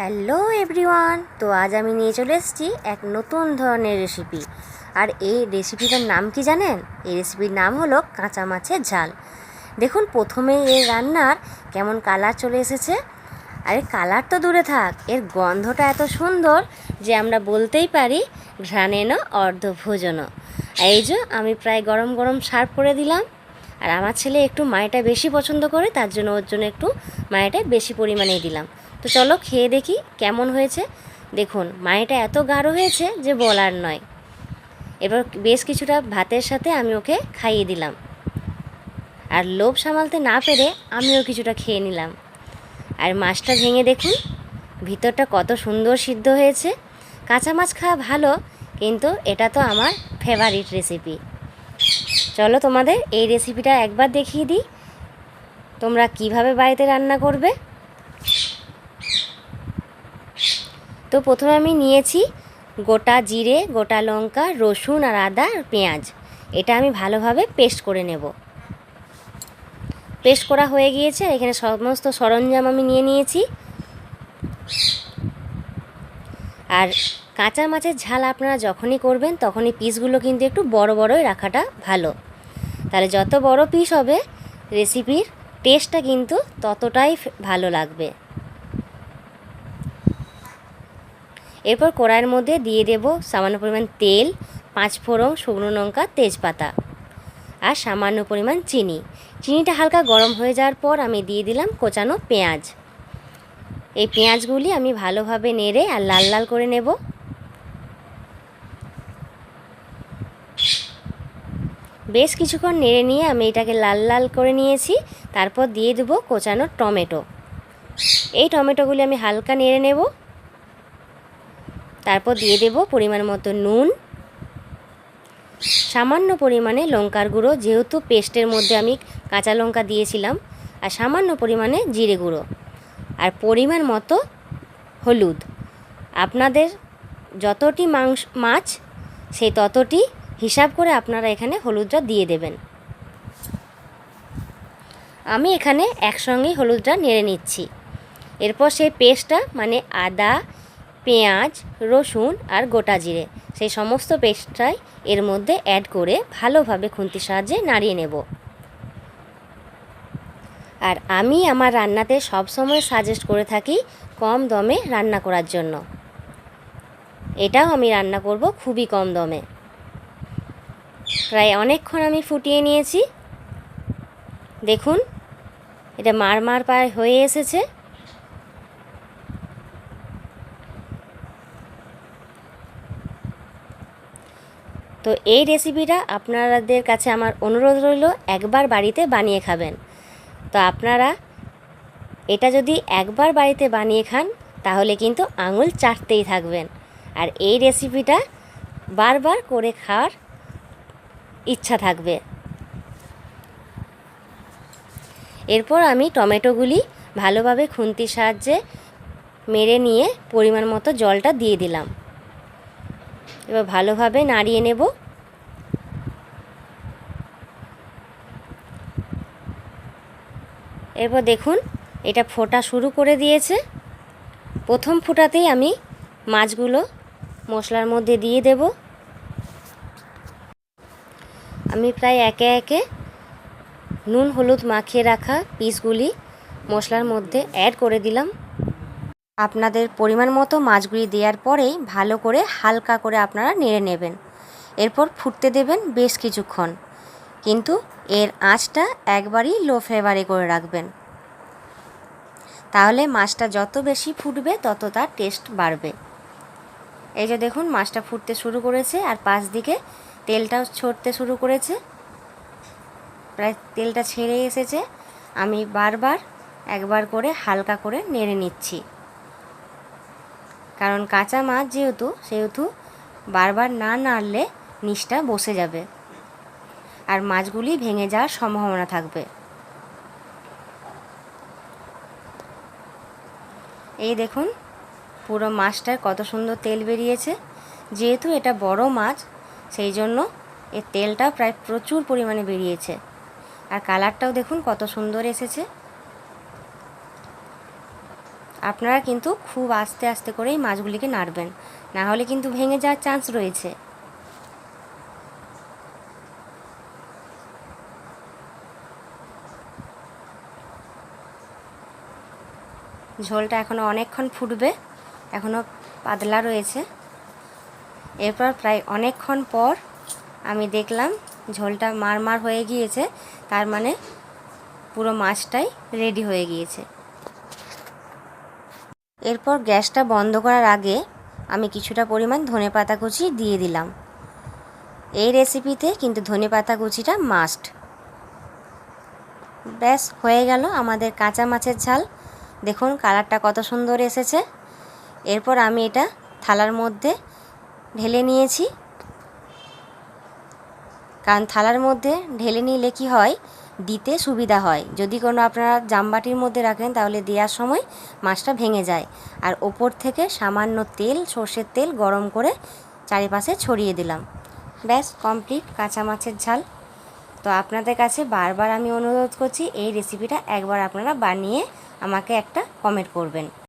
Hello everyone, তো আজ আমি নিয়ে চলে এসেছি এক নতুন ধরনের রেসিপি আর এই রেসিপিটার নাম কি জানেন? এই রেসিপির নাম হলো কাঁচা মাছের ঝাল। দেখুন, প্রথমেই এই রান্নার কেমন কালার চলে এসেছে। আর কালার তো দূরে থাক, এর গন্ধটা এত সুন্দর যে আমরা বলতেই পারি ঘ্রাণেন অর্ধভোজন এই যে, আমি প্রায় গরম গরম সার্ভ করে দিলাম। আর আমার ছেলে একটু মায়েটা বেশি পছন্দ করে, তার জন্য ওর জন্য একটু মায়েটা বেশি পরিমাণেই দিলাম। তো চলো খেয়ে দেখি কেমন হয়েছে। দেখুন মায়েটা এত গাঢ় হয়েছে যে বলার নয়। এবার বেশ কিছুটা ভাতের সাথে আমি ওকে খাইয়ে দিলাম। আর লোভ সামালতে না পেরে আমিও কিছুটা খেয়ে নিলাম। আর মাছটা ভেঙে দেখুন, ভিতরটা কত সুন্দর সিদ্ধ হয়েছে। কাঁচা মাছ খাওয়া ভালো, কিন্তু এটা তো আমার ফেভারিট রেসিপি চলো তোমাদের এই রেসিপিটা একবার দেখিয়ে দিই। তোমরা কীভাবে বাড়িতে রান্না করবে? তো প্রথমে আমি নিয়েছি গোটা জিরে, গোটা লঙ্কা, রসুন আর আদা আর পেঁয়াজ। এটা আমি ভালোভাবে পেস্ট করে নেব। পেস্ট করা হয়ে গিয়েছে এখানে সমস্ত সরঞ্জাম আমি নিয়ে নিয়েছি। আর কাঁচা মাছের ঝাল আপনারা যখনই করবেন, তখনই পিসগুলো কিন্তু একটু বড় বড়ই রাখাটা ভালো। তাহলে যত বড় পিস হবে রেসিপির টেস্টটা কিন্তু ততটাই ভালো লাগবে। এরপর কড়াইয়ের মধ্যে দিয়ে দেব সামান্য পরিমাণ তেল, পাঁচ ফোড়ন শুকনো লঙ্কা, তেজপাতা আর সামান্য পরিমাণ চিনি। চিনিটা হালকা গরম হয়ে যাওয়ার পর আমি দিয়ে দিলাম কোচানো পেঁয়াজ। এই পেঁয়াজগুলি আমি ভালোভাবে নেড়ে আর লাল লাল করে নেব। বেশ কিছুক্ষণ নেড়ে নিয়ে আমি এটাকে লাল লাল করে নিয়েছি। তারপর দিয়ে দেবো কোচানো টমেটো। এই টমেটোগুলি আমি হালকা নেড়ে নেব। তারপর দিয়ে দেব পরিমাণ মতো নুন। সামান্য পরিমাণে লঙ্কার গুঁড়ো, যেহেতু পেস্টের মধ্যে আমি কাঁচা লঙ্কা দিয়েছিলাম, আর সামান্য পরিমাণে জিরে গুঁড়ো, আর পরিমাণ মতো হলুদ। আপনাদের যতটি মাংস, মাছ, সেই ততটি হিসাব করে আপনারা এখানে হলুদটা দিয়ে দেবেন। আমি এখানে একসঙ্গেই হলুদটা নেড়ে নিচ্ছি। এরপর সেই পেস্টটা মানে আদা, পেঁয়াজ, রসুন আর গোটা জিরে, সেই সমস্ত পেস্টটাই এর মধ্যে অ্যাড করে ভালোভাবে খুন্তির সাহায্যে নাড়িয়ে নেব। আর আমি আমার রান্নাতে সবসময় সাজেস্ট করে থাকি কম দমে রান্না করার জন্য। এটাও আমি রান্না করব খুবই কম দমে। প্রায় অনেকক্ষণ আমি ফুটিয়ে নিয়েছি। দেখুন, এটা মার মার পায়ে হয়ে এসেছে। তো এই রেসিপিটা আপনাদের কাছে আমার অনুরোধ রইল, একবার বাড়িতে বানিয়ে খাবেন। তো আপনারা এটা যদি একবার বাড়িতে বানিয়ে খান, তাহলে কিন্তু আঙুল চাটতেই থাকবেন। আর এই রেসিপিটা বারবার করে খাওয়ার ইচ্ছা থাকবে। এরপর আমি টমেটোগুলি ভালোভাবে খুন্তির সাহায্যে মেরে নিয়ে পরিমাণ মতো জলটা দিয়ে দিলাম। এবার ভালোভাবে নাড়িয়ে নেব। এরপর দেখুন, এটা ফোটা শুরু করে দিয়েছে। প্রথম ফোটাতেই আমি মাছগুলো মশলার মধ্যে দিয়ে দেব। আমি প্রায় একে একে নুন, হলুদ মাখিয়ে রাখা পিসগুলি মশলার মধ্যে অ্যাড করে দিলাম। আপনাদের পরিমাণ মতো মাছগুলি দেওয়ার পরেই ভালো করে হালকা করে আপনারা নেড়ে নেবেন। এরপর ফুটতে দেবেন বেশ কিছুক্ষণ। কিন্তু এর আঁচটা একবারই লো ফ্লেভারে করে রাখবেন। তাহলে মাছটা যত বেশি ফুটবে, তত তার টেস্ট বাড়বে। এই যে দেখুন, মাছটা ফুটতে শুরু করেছে। আর পাশ দিকে তেলটাও ছড়তে শুরু করেছে। প্রায় তেলটা ছেড়ে এসেছে। আমি বারবার একবার করে হালকা করে নেড়ে নিচ্ছি। কারণ কাঁচা মাছ যেহেতু, সেহেতু বারবার না নাড়লে নিচটা বসে যাবে আর মাছগুলি ভেঙে যাওয়ার সম্ভাবনা থাকবে। এই দেখুন, পুরো মাছটার কত সুন্দর তেল বেরিয়েছে। যেহেতু এটা বড় মাছ সেই জন্য এর তেলটা প্রায় প্রচুর পরিমাণে বেরিয়েছে। আর কালারটাও দেখুন কত সুন্দর এসেছে। আপনারা কিন্তু খুব আস্তে আস্তে করেই মাছগুলিকে নাড়বেন। না হলে কিন্তু ভেঙে যাওয়ার চান্স রয়েছে। ঝোলটা এখনও অনেকক্ষণ ফুটবে। এখনও পাতলা রয়েছে। এরপর প্রায় অনেকক্ষণ পর আমি দেখলাম ঝোলটা মারমার হয়ে গিয়েছে, তার মানে পুরো মাছটাই রেডি হয়ে গিয়েছে। এরপর গ্যাসটা বন্ধ করার আগে আমি কিছুটা পরিমাণ ধনে পাতা কুচি দিয়ে দিলাম। এই রেসিপিতে কিন্তু ধনে পাতা কুচিটা মাস্ট ব্যাস, হয়ে গেল আমাদের কাঁচা মাছের ঝাল। দেখুন কালারটা কত সুন্দর এসেছে। এরপর আমি এটা থালার মধ্যে ঢেলে নিয়েছি। কারণ থালার মধ্যে ঢেলে নিলে কি হয়? দিতে সুবিধা হয়। যদি কোনো আপনারা জামবাটির মধ্যে রাখেন, তাহলে দেওয়ার সময় মাছটা ভেঙে যায়। আর ওপর থেকে সামান্য তেল, সর্ষের তেল গরম করে চারিপাশে ছড়িয়ে দিলাম। ব্যাস, কমপ্লিট কাঁচা মাছের ঝাল। তো আপনাদের কাছে বারবার আমি অনুরোধ করছি, এই রেসিপিটা একবার আপনারা বানিয়ে আমাকে একটা কমেন্ট করবেন।